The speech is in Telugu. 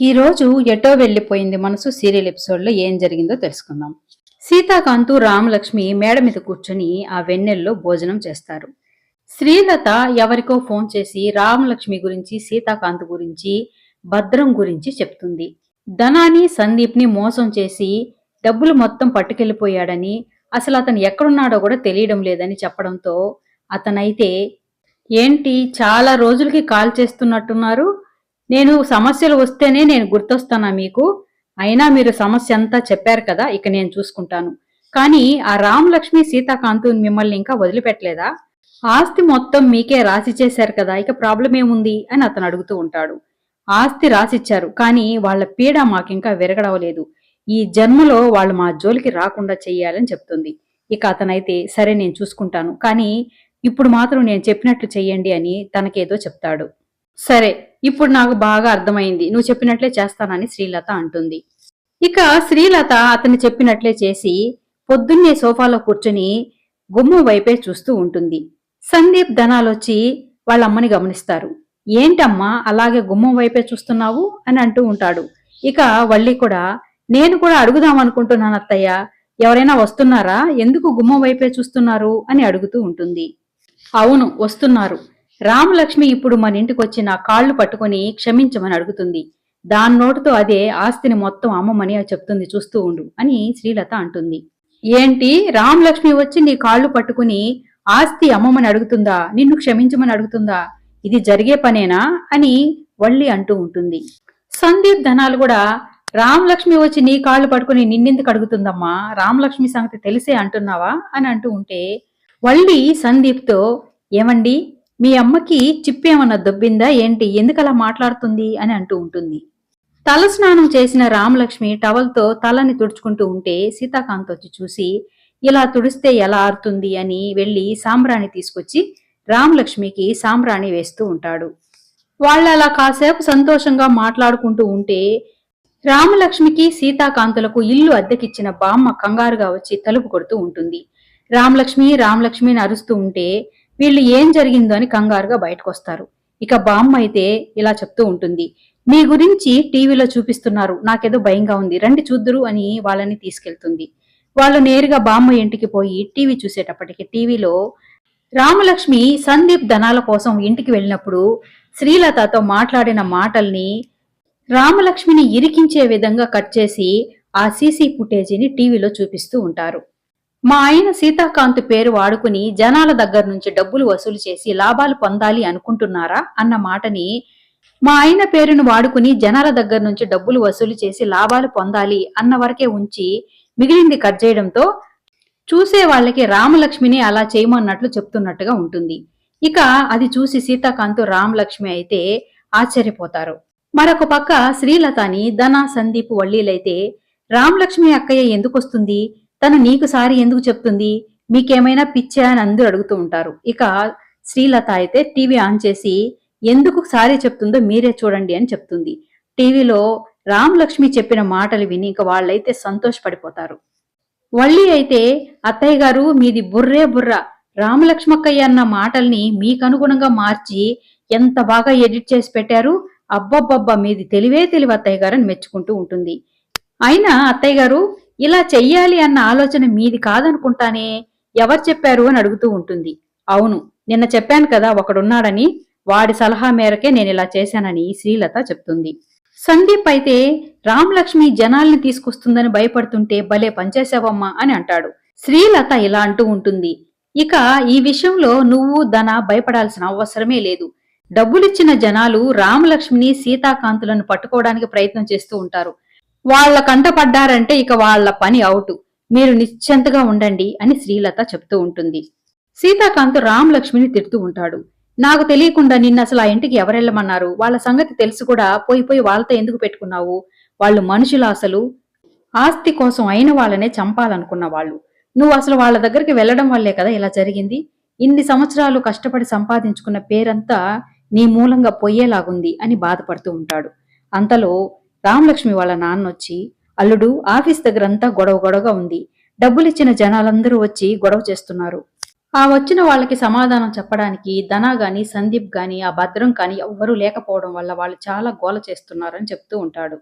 ఈరోజు ఎటో వెళ్ళిపోయింది మనసు సీరియల్ ఎపిసోడ్లో ఏం జరిగిందో తెలుసుకుందాం. సీతాకాంతు రామలక్ష్మి మేడ మీద కూర్చొని ఆ వెన్నెల్లో భోజనం చేస్తారు. శ్రీలత ఎవరికో ఫోన్ చేసి రామలక్ష్మి గురించి సీతాకాంత్ గురించి భద్రం గురించి చెప్తుంది. ధనాని సందీప్ని మోసం చేసి డబ్బులు మొత్తం పట్టుకెళ్ళిపోయాడని అసలు అతను ఎక్కడున్నాడో కూడా తెలియడం లేదని చెప్పడంతో అతనైతే ఏంటి చాలా రోజులకి కాల్ చేస్తున్నట్టున్నారు? నేను సమస్యలు వస్తేనే నేను గుర్తొస్తానా మీకు? అయినా మీరు సమస్య అంతా చెప్పారు కదా ఇక నేను చూసుకుంటాను. కానీ ఆ రామలక్ష్మి సీతాకాంతు మిమ్మల్ని ఇంకా వదిలిపెట్టలేదా? ఆస్తి మొత్తం మీకే రాసి చేశారు కదా ఇక ప్రాబ్లం ఏముంది? అని అతను అడుగుతూ ఉంటాడు. ఆస్తి రాసిచ్చారు కానీ వాళ్ళ పీడ మాకింకా విరగడవలేదు. ఈ జన్మలో వాళ్ళు మా జోలికి రాకుండా చెయ్యాలని చెప్తుంది. ఇక అతనైతే సరే నేను చూసుకుంటాను. కానీ ఇప్పుడు మాత్రం నేను చెప్పినట్లు చెయ్యండి అని తనకేదో చెప్తాడు. సరే ఇప్పుడు నాకు బాగా అర్థమైంది. నువ్వు చెప్పినట్లే చేస్తానని శ్రీలత అంటుంది. ఇక శ్రీలత అతను చెప్పినట్లే చేసి పొద్దున్నే సోఫాలో కూర్చుని గుమ్మ వైపే చూస్తూ ఉంటుంది. సందీప్ ధనాలొచ్చి వాళ్ళ అమ్మని గమనిస్తారు. ఏంటమ్మా అలాగే గుమ్మం వైపే చూస్తున్నావు? అని అంటూ ఉంటాడు. ఇక వల్లి కూడా నేను కూడా అడుగుదాం అనుకుంటున్నాను అత్తయ్య. ఎవరైనా వస్తున్నారా? ఎందుకు గుమ్మం వైపే చూస్తున్నారు? అని అడుగుతూ ఉంటుంది. అవును వస్తున్నారు. రామలక్ష్మి ఇప్పుడు మన ఇంటికి వచ్చి నా కాళ్ళు పట్టుకొని క్షమించమని అడుగుతుంది. దాని నోటితో అదే ఆస్తిని మొత్తం అమ్మమని చెప్తుంది చూస్తూ ఉండు అని శ్రీలత అంటుంది. ఏంటి? రామలక్ష్మి వచ్చి నీ కాళ్ళు పట్టుకుని ఆస్తి అమ్మమని అడుగుతుందా? నిన్ను క్షమించమని అడుగుతుందా? ఇది జరిగే పనేనా? అని వళ్ళి అంటూ ఉంటుంది. సందీప్ ధనాలు కూడా రామలక్ష్మి వచ్చి నీ కాళ్ళు పట్టుకుని నిన్నెందుకు అడుగుతుందమ్మా? రామలక్ష్మి సంగతి తెలిసే అంటున్నావా? అని అంటూ ఉంటే వళ్ళి సందీప్తో ఏమండి? మీ అమ్మకి చిప్పేమన్నా దొబ్బిందా ఏంటి? ఎందుకలా మాట్లాడుతుంది? అని అంటూ ఉంటుంది. తల స్నానం చేసిన రామలక్ష్మి టవల్తో తలని తుడుచుకుంటూ ఉంటే సీతాకాంత్ వచ్చి చూసి ఇలా తుడిస్తే ఎలా ఆరుతుంది? అని వెళ్ళి సాంబ్రాణి తీసుకొచ్చి రామలక్ష్మికి సాంబ్రాణి వేస్తూ ఉంటాడు. వాళ్ళు అలా కాసేపు సంతోషంగా మాట్లాడుకుంటూ ఉంటే రామలక్ష్మికి సీతాకాంతులకు ఇల్లు అద్దెకిచ్చిన బామ్మ కంగారుగా వచ్చి తలుపు కొడుతూ ఉంటుంది. రామలక్ష్మి రామలక్ష్మిని అరుస్తూ ఉంటే వీళ్ళు ఏం జరిగిందో అని కంగారుగా బయటకు వస్తారు ఇక బామ్మ అయితే ఇలా చెప్తూ ఉంటుంది. మీ గురించి టీవీలో చూపిస్తున్నారు. నాకేదో భయంగా ఉంది. రండి చూద్దురు అని వాళ్ళని తీసుకెళ్తుంది. వాళ్ళు నేరుగా బామ్మ ఇంటికి పోయి టీవీ చూసేటప్పటికి టీవీలో రామలక్ష్మి సందీప్ ధనాల కోసం ఇంటికి వెళ్ళినప్పుడు శ్రీలతతో మాట్లాడిన మాటల్ని రామలక్ష్మిని ఇరికించే విధంగా కట్ చేసి ఆ సీసీ ఫుటేజీని టీవీలో చూపిస్తూ ఉంటారు. మా ఆయన సీతాకాంత్ పేరు వాడుకుని జనాల దగ్గర నుంచి డబ్బులు వసూలు చేసి లాభాలు పొందాలి అనుకుంటున్నారా అన్న మాటని మా ఆయన పేరును వాడుకుని జనాల దగ్గర నుంచి డబ్బులు వసూలు చేసి లాభాలు పొందాలి అన్న వరకే ఉంచి మిగిలింది కట్ చేయడంతో చూసే వాళ్ళకి రామలక్ష్మిని అలా చేయమన్నట్లు చెప్తున్నట్టుగా ఉంటుంది. ఇక అది చూసి సీతాకాంత్ రామలక్ష్మి అయితే ఆశ్చర్యపోతారు. మరొక పక్క శ్రీలతని ధన సందీప్ వల్లీలైతే రామలక్ష్మి అక్కయ్య ఎందుకు వస్తుంది తను నీకు సారి ఎందుకు చెప్తుంది? మీకేమైనా పిచ్చా అని అందరూ అడుగుతూ ఉంటారు. ఇక శ్రీలత అయితే టీవీ ఆన్ చేసి ఎందుకు సారీ చెప్తుందో మీరే చూడండి అని చెప్తుంది. టీవీలో రామలక్ష్మి చెప్పిన మాటలు విని ఇక వాళ్ళైతే సంతోషపడిపోతారు. వల్లి అయితే అత్తయ్య గారు మీది బుర్రే బుర్ర. రామలక్ష్మక్కయ్య అన్న మాటల్ని మీకు అనుగుణంగా మార్చి ఎంత బాగా ఎడిట్ చేసి పెట్టారు? అబ్బబ్బబ్బా మీది తెలివే తెలివి అత్తయ్య గారు అని మెచ్చుకుంటూ ఉంటుంది. అయినా అత్తయ్య గారు ఇలా చెయ్యాలి అన్న ఆలోచన మీది కాదనుకుంటానే ఎవరు చెప్పారు అని అడుగుతూ ఉంటుంది. అవును నిన్న చెప్పాను కదా ఒకడున్నాడని వాడి సలహా మేరకే నేను ఇలా చేశానని శ్రీలత చెప్తుంది. సందీప్ అయితే రామలక్ష్మి జనాల్ని తీసుకొస్తుందని భయపడుతుంటే భలే పనిచేసావమ్మా అని అంటాడు. శ్రీలత ఇలా అంటూ ఉంటుంది. ఇక ఈ విషయంలో నువ్వు ధన భయపడాల్సిన అవసరమే లేదు. డబ్బులిచ్చిన జనాలు రామలక్ష్మిని సీతాకాంతులను పట్టుకోవడానికి ప్రయత్నం చేస్తూ ఉంటారు. వాళ్ళ కంట పడ్డారంటే ఇక వాళ్ళ పని అవుట్. మీరు నిశ్చంతగా ఉండండి అని శ్రీలత చెప్తూ ఉంటుంది. సీతాకాంత్ రామలక్ష్మిని తిడుతూ ఉంటాడు. నాకు తెలియకుండా నిన్న అసలు ఆ ఇంటికి ఎవరెళ్ళమన్నారు? వాళ్ళ సంగతి తెలిసి కూడా. పోయి పోయి వాళ్ళతో ఎందుకు పెట్టుకున్నావు? వాళ్ళు మనుషులు అసలు. ఆస్తి కోసం అయిన వాళ్ళనే చంపాలనుకున్న వాళ్ళు. నువ్వు అసలు వాళ్ళ దగ్గరికి వెళ్ళడం వల్లే కదా ఇలా జరిగింది? ఇన్ని సంవత్సరాలు కష్టపడి సంపాదించుకున్న పేరంతా నీ మూలంగా పోయేలాగుంది అని బాధపడుతూ ఉంటాడు. అంతలో రామలక్ష్మి వాళ్ళ నాన్న వచ్చి అల్లుడు ఆఫీస్ దగ్గరంతా గొడవ గొడవగా ఉంది. డబ్బులిచ్చిన జనాలందరూ వచ్చి గొడవ చేస్తున్నారు. ఆ వచ్చిన వాళ్ళకి సమాధానం చెప్పడానికి ధనా గాని సందీప్ గాని ఆ భద్రం కానీ ఎవ్వరూ లేకపోవడం వల్ల వాళ్ళు చాలా గోల చేస్తున్నారని చెప్తూ ఉంటాడు.